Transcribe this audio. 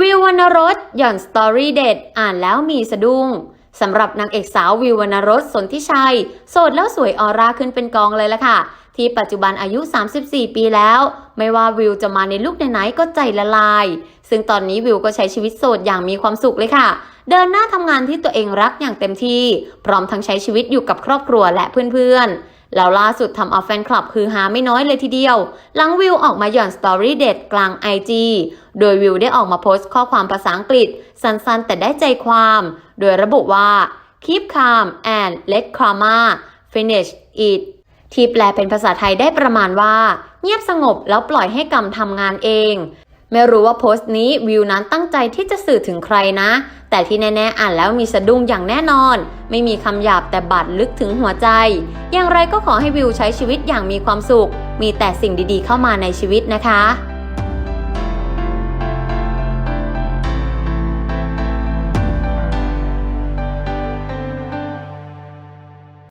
วิววรรณรสหย่อนสตอรี่เด็ดอ่านแล้วมีสะดุ้งสำหรับนางเอกสาววิววรรณรสสนทิชัย โสดแล้วสวยออร่าขึ้นเป็นกองเลยละค่ะ ที่ปัจจุบันอายุ 34 ปีแล้ว ไม่ว่าวิวจะมาในลุคไหนๆก็ใจละลาย ซึ่งตอนนี้วิวก็ใช้ชีวิตโสดอย่างมีความสุขเลยค่ะ เดินหน้าทำงานที่ตัวเองรักอย่างเต็มที่ พร้อมทั้งใช้ชีวิตอยู่กับครอบครัวและเพื่อนๆ แล้วล่าสุดทำเอาแฟนคลับคือหาไม่น้อยเลยทีเดียว หลังวิวออกมาหย่อนสตอรี่เด็ดกลาง IG โดยวิวได้ออกมาโพสต์ข้อความภาษาอังกฤษ สั้นๆ แต่ได้ใจความ โดยระบุว่า keep calm and let karma finish it ที่แปลเป็นภาษาไทยได้ประมาณว่า เงียบสงบแล้วปล่อยให้กรรมทำงานเอง ไม่รู้ว่าโพสต์นี้วิวนั้นตั้งใจที่จะสื่อถึงใครนะ แต่ที่แน่ๆอ่านแล้วมีสะดุ้งอย่างแน่นอน ไม่มีคำหยาบแต่บาดลึกถึงหัวใจ อย่างไรก็ขอให้วิวใช้ชีวิตอย่างมีความสุข มีแต่สิ่งดีๆเข้ามาในชีวิตนะคะ